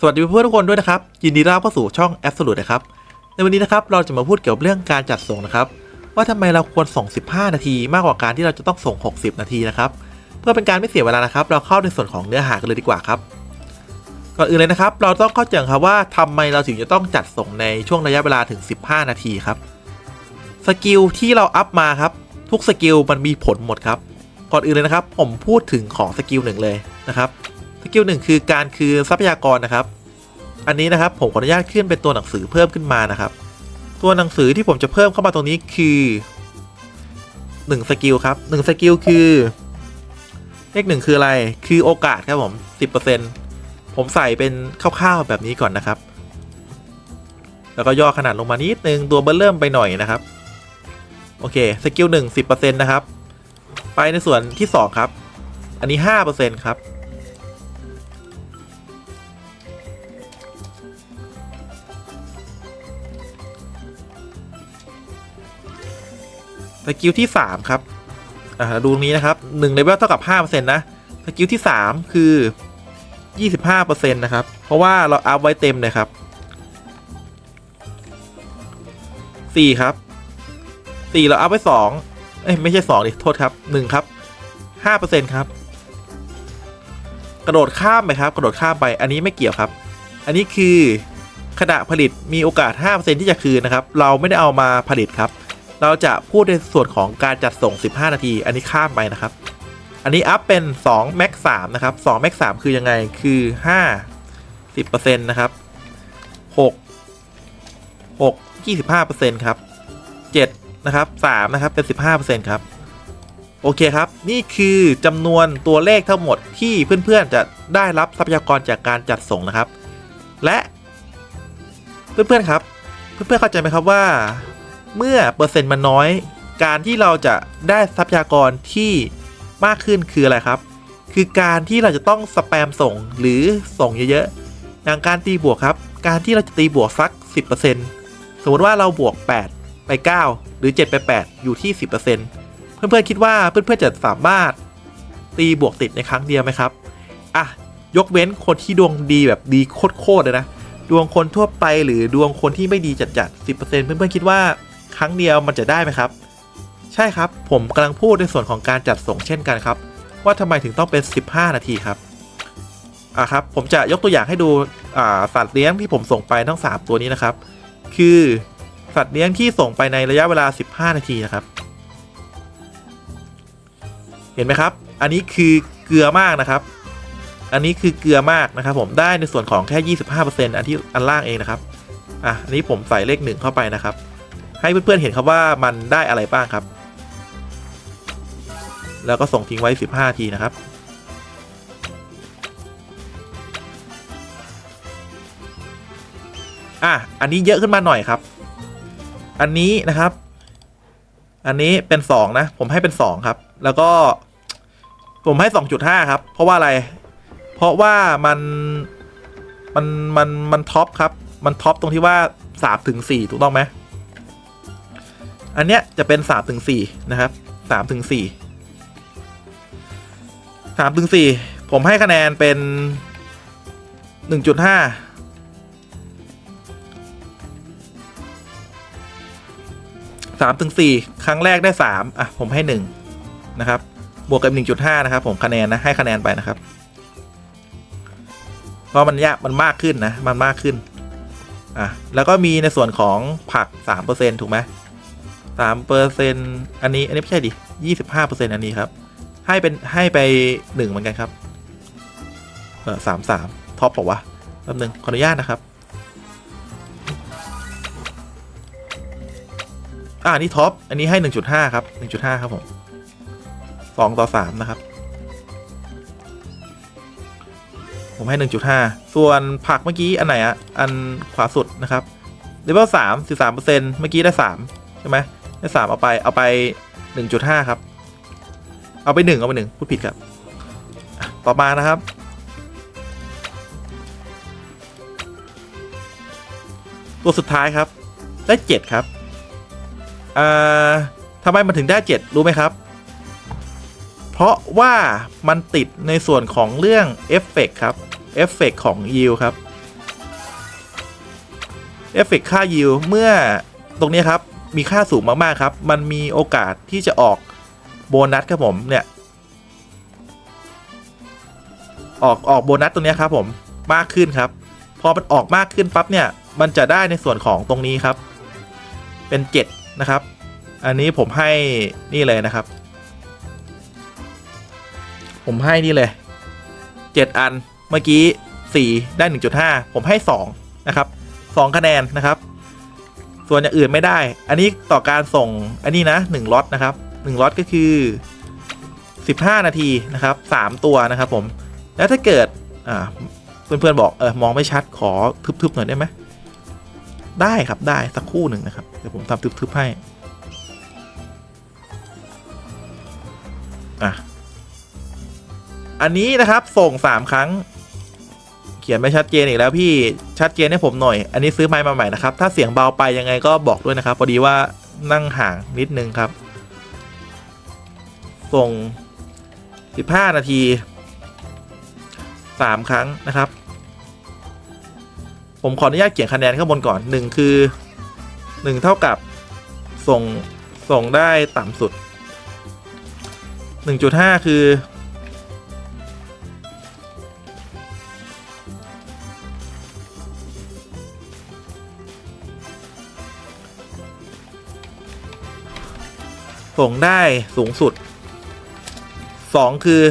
สวัสดีเพื่อนทุกคนด้วยนะครับ ยินดีต้อนรับเข้าสู่ช่อง Absolute นะครับ ในวันนี้นะครับเราจะมาพูดเกี่ยวกับเรื่องการจัดส่งนะครับ ว่าทำไมเราควรส่ง 15 นาที มากกว่าการที่เราจะต้องส่ง 60 นาทีนะครับ เพื่อเป็นการไม่เสียเวลานะครับ เราเข้าในส่วนของเนื้อหากันเลยดีกว่าครับก่อนอื่นเลยนะครับ เราต้องเข้าใจครับว่าทำไมเราถึงจะต้องจัดส่งในช่วงระยะเวลาถึง 15 นาทีครับสกิลที่เราอัพมาครับ ทุกสกิลมันมีผลหมดครับ ก่อนอื่นเลยนะครับ ผมพูดถึงของสกิลหนึ่งเลยนะครับ สกิลหนึ่งคือการคือทรัพยากรนะครับ อันนี้นะครับผมขออนุญาตขึ้นเป็นตัวหนังสือเพิ่มขึ้นมานะครับ ตัวหนังสือที่ผมจะเพิ่มเข้ามาตรงนี้คือ1สกิลครับ1สกิลคือเลขหนึ่งคืออะไรคือโอกาสครับผม10%ผมใส่เป็นคร่าวๆแบบนี้ก่อนนะครับ แล้วก็ย่อขนาดลงมานิดนึงตัวเบอร์เริ่มไปหน่อยนะครับ โอเคสกิลหนึ่ง10%นต์นะครับ ไปในส่วนที่2ครับ อันนี้5%ครับ สกิลที่ 3 ครับอ่าดูตรงนี้นะครับ1เลเวลเท่ากับ5%นะสกิลที่ 3 คือ 25%นะครับ เพราะว่าเราอัพไว้เต็มเลยครับ 4 ครับ 4 เราอัพไว้ 2 เอ้ยไม่ใช่ 2 ดิ โทษครับ 1 ครับ 5%ครับ กระโดดข้ามไปครับ กระโดดข้ามไป อันนี้ไม่เกี่ยวครับ อันนี้คือขณะผลิตมีโอกาส 5%ที่จะคืนนะครับ เราไม่ได้เอามาผลิตครับ เราจะพูดในส่วนของการจัดส่ง 15 นาที อันนี้ข้ามไปนะครับ อันนี้อัพเป็น2 max 3นะครับ2 max 3คือยังไงคือ 5 10%นะครับ 6 6 25%ครับ7นะครับ3นะครับเป็น 15%ครับ โอเคครับ นี่คือจำนวนตัวเลขทั้งหมดที่เพื่อนๆจะได้รับทรัพยากรจากการจัดส่งนะครับ และเพื่อนๆครับ เพื่อนๆเข้าใจไหมครับว่า เมื่อเปอร์เซ็นต์มันน้อย การที่เราจะได้ทรัพยากรที่มากขึ้นคืออะไรครับ คือการที่เราจะต้องสแปมส่งหรือส่งเยอะๆอย่างการตีบวกครับ การที่เราจะตีบวกสัก 10%สมมติว่าเราบวก 8 ไป 9 หรือ 7 ไป 8 อยู่ที่ 10%เพื่อนๆคิดว่าเพื่อนๆจะสามารถตีบวกติดในครั้งเดียวไหมครับอะยกเว้นคนที่ดวงดีแบบดีโคตรๆเลยนะ ดวงคนทั่วไปหรือดวงคนที่ไม่ดีจัดๆ10%เพื่อนๆคิดว่า ครั้งเดียวมันจะได้ไหมครับ ใช่ครับผมกำลังพูดในส่วนของการจัดส่งเช่นกันครับ ว่าทำไมถึงต้องเป็น 15 นาทีครับอะครับผมจะยกตัวอย่างให้ดูอ่าสัตว์เลี้ยงที่ผมส่งไปทั้ง 3 ตัวนี้นะครับ คือสัตว์เลี้ยงที่ส่งไปในระยะเวลา 15 นาทีนะครับ เห็นไหมครับ อันนี้คือเกลือมากนะครับ อันนี้คือเกลือมากนะครับ ผมได้ในส่วนของแค่ 25%อันที่อันล่างเองนะครับอะอันนี้ผมใส่เลขหนึ่งเข้าไปนะครับ ให้เพื่อนๆเห็นครับว่ามันได้อะไรบ้างครับ แล้วก็ส่งทิ้งไว้ 15 ทีนะครับ อะ อันนี้เยอะขึ้นมาหน่อยครับ อันนี้นะครับ อันนี้เป็น 2 นะ ผมให้เป็น 2 ครับ แล้วก็ผมให้ 2.5 ครับ เพราะว่าอะไร เพราะว่ามันมันมันมันท็อปครับ มันท็อปตรงที่ว่า3ถึง4ถูกต้องไหม อันเนี้ยจะเป็น3ามถึงสี่นะครับ3ามถึงสี่สามถึงสี่ผมให้คะแนนเป็น1.5สามถึงสี่ครั้งแรกได้สามอะ ผมให้หนึ่งนะครับ บวกกับหนึ่งจุดห้านะครับ ผมคะแนนนะให้คะแนนไปนะครับเพราะมันยากมันมากขึ้นนะ มันมากขึ้น อะ แล้วก็มีในส่วนของผักสามเปอร์เซ็นถูกไหม สามเปอร์เซ็นอันนี้อันนี้ไม่ใช่ดิยี่สิบห้าเปอร์เซ็นอันนี้ครับ ให้เป็นให้ไปหนึ่งเหมือนกันครับ เออสามสามท็อปบอกว่าแป๊บนึงขออนุญาตนะครับ อ่านี่ท็อป อันนี้ให้หนึ่งจุดห้าครับหนึ่งจุดห้าครับผมสองต่อสามนะครับ ผมให้หนึ่งจุดห้าส่วนผักเมื่อกี้อันไหนอะอันขวาสุดนะครับเลเวลสามสิบสามเปอร์เซ็นเมื่อกี้ได้สามใช่ไหม ได้สามเอาไปเอาไปหนึ่งจุดห้าครับ เอาไปหนึ่งเอาไปหนึ่งพูดผิดครับ ต่อมานะครับ ตัวสุดท้ายครับ ได้เจ็ดครับอ่าทำไมมันถึงได้เจ็ดรู้ไหมครับ เพราะว่ามันติดในส่วนของเรื่องเอฟเฟกครับเอฟเฟกของยิวครับเอฟเฟกค่ายิวเมื่อตรงนี้ครับ มีค่าสูงมากๆครับ มันมีโอกาสที่จะออกโบนัสครับผมเนี่ย ออกออกโบนัสตรงนี้ครับผมมากขึ้นครับ พอมันออกมากขึ้นปั๊บเนี่ยมันจะได้ในส่วนของตรงนี้ครับ เป็น 7 นะครับ อันนี้ผมให้นี่เลยนะครับ ผมให้นี่เลย 7 อันเมื่อกี้ 4 ได้ 1.5 ผมให้ 2 นะครับ 2 คะแนนนะครับ ส่วนอย่างอื่นไม่ได้ อันนี้ต่อการส่งอันนี้นะ1ล็อตนะครับ1ล็อตก็คือ 15 นาทีนะครับ 3 ตัวนะครับผม แล้วถ้าเกิดอ่าเพื่อนๆบอกเออมองไม่ชัดขอทึบๆหน่อยได้ไหมได้ครับได้สักคู่หนึ่งนะครับเดี๋ยวผมทำทึบๆให้อะอันนี้นะครับส่ง 3 ครั้ง ขียนไม่ชัดเจนอีกแล้วพี่ชัดเจนให้ผมหน่อย อันนี้ซื้อไม้มาใหม่นะครับ ถ้าเสียงเบาไปยังไงก็บอกด้วยนะครับพอดีว่านั่งห่างนิดนึงครับ ส่ง 15 นาที 3 ครั้งนะครับ ผมขออนุญาตเขียนคะแนนข้างบนก่อน 1 คือ 1 เท่ากับส่งส่งได้ต่ำสุด 1.5 คือ ส่งได้สูงสุด 2 คือ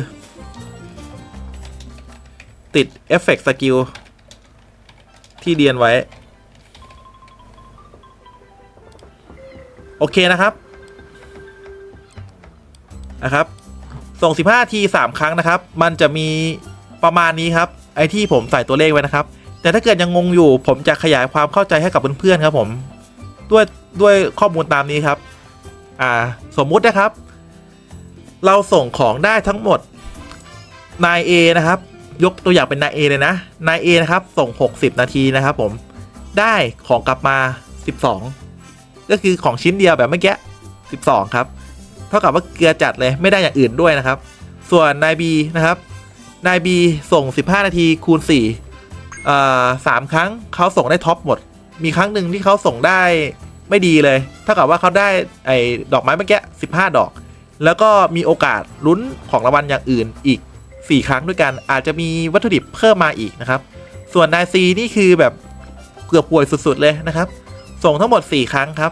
ติดเอฟเฟกต์สกิล ที่เรียนไว้ โอเคนะครับ นะครับ ส่ง 15 ที 3 ครั้งนะครับ มันจะมีประมาณนี้ครับ ไอที่ผมใส่ตัวเลขไว้นะครับ แต่ถ้าเกิดยังงงอยู่ ผมจะขยายความเข้าใจให้กับเพื่อนๆครับผม ด้วยด้วยข้อมูลตามนี้ครับ อ่าสมมุตินะครับ เราส่งของได้ทั้งหมดนาย A นะครับ ยกตัวอย่างเป็นนาย A เลยนะนาย A นะครับ ส่ง 60 นาทีนะครับผม ได้ของกลับมา 12 ก็คือของชิ้นเดียวแบบเมื่อกี้ 12 ครับ เท่ากับว่าเกลือจัดเลยไม่ได้อย่างอื่นด้วยนะครับ ส่วนนาย B นะครับนาย B ส่ง 15 นาทีคูณ4อ่อสามครั้งเขาส่งได้ท็อปหมด มีครั้งหนึ่งที่เขาส่งได้ ไม่ดีเลย เท่ากับว่าเขาได้ไอ้ดอกไม้เมื่อกี้15 ดอก แล้วก็มีโอกาสลุ้นของรางวัลอย่างอื่นอีก 4 ครั้งด้วยกัน อาจจะมีวัตถุดิบเพิ่มมาอีกนะครับ ส่วนนายซีนี่คือแบบเกือบป่วยสุดๆเลยนะครับ ส่งทั้งหมด 4 ครั้งครับ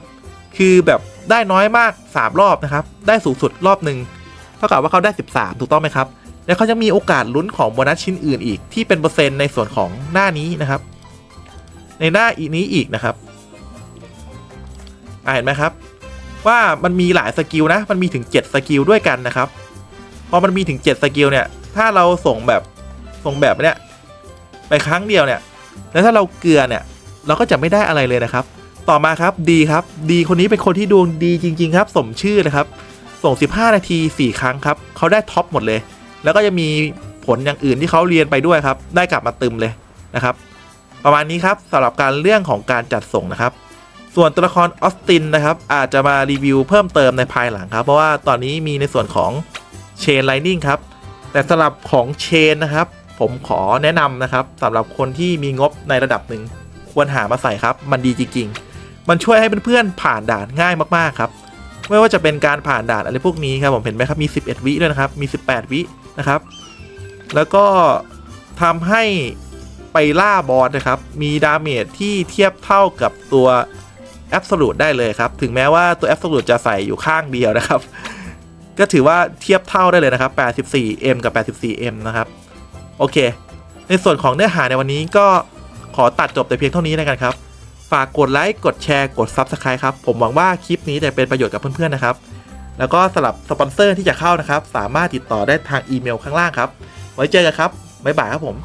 คือแบบได้น้อยมาก 3 รอบนะครับ ได้สูงสุดรอบหนึ่งเท่ากับว่าเขาได้ 13 ถูกต้องไหมครับ แล้วเขาจะมีโอกาสลุ้นของโบนัสชิ้นอื่นอีกที่เป็นเปอร์เซ็นต์ในส่วนของหน้านี้นะครับ ในหน้าอีนี้อีกนะครับ อ่าเห็นไหมครับ ว่ามันมีหลายสกิลนะ มันมีถึง 7 สกิลด้วยกันนะครับ พอมันมีถึง 7 สกิลเนี่ย ถ้าเราส่งแบบส่งแบบเนี้ยไปครั้งเดียวเนี่ย แล้วถ้าเราเกลือเนี่ย เราก็จะไม่ได้อะไรเลยนะครับ ต่อมาครับดีครับ ดีคนนี้เป็นคนที่ดวงดีจริง ๆ ครับ สมชื่อเลยครับ ส่ง 15 นาที 4 ครั้งครับเขาได้ท็อปหมดเลย แล้วก็จะมีผลอย่างอื่นที่เขาเรียนไปด้วยครับ ได้กลับมาตึมเลยนะครับ ประมาณนี้ครับสำหรับการเรื่องของการจัดส่งนะครับ ส่วนตัวละครออสตินนะครับ อาจจะมารีวิวเพิ่มเติมในภายหลังครับ เพราะว่าตอนนี้มีในส่วนของเชนไลนิ่งครับ แต่สำหรับของเชนนะครับ ผมขอแนะนำนะครับสำหรับคนที่มีงบในระดับหนึ่งควรหามาใส่ครับ มันดีจริงๆ มันช่วยให้เพื่อนๆผ่านด่านง่ายมากๆครับ ไม่ว่าจะเป็นการผ่านด่านอะไรพวกนี้ครับผมเห็นไหมครับมี 11 วิด้วยนะครับ มี 18 วินะครับ แล้วก็ทำให้ไปล่าบอสนะครับ มีดาเมจที่เทียบเท่ากับตัว แอบสูตได้เลยครับ ถึงแม้ว่าตัวแอบสูตจะใส่อยู่ข้างเดียวนะครับ ก็ถือว่าเทียบเท่าได้เลยนะครับ 84M กับ 84M นะครับ โอเค ในส่วนของเนื้อหาในวันนี้ก็ขอตัดจบแต่เพียงเท่านี้แล้วกันครับ ฝากกดไลค์ กดแชร์ กด Subscribe ครับ ผมหวังว่าคลิปนี้จะเป็นประโยชน์กับเพื่อนๆนะครับ แล้วก็สำหรับสปอนเซอร์ที่จะเข้านะครับ สามารถติดต่อได้ทางอีเมลข้างล่างครับ ไว้เจอกันครับ บ๊ายบายครับผม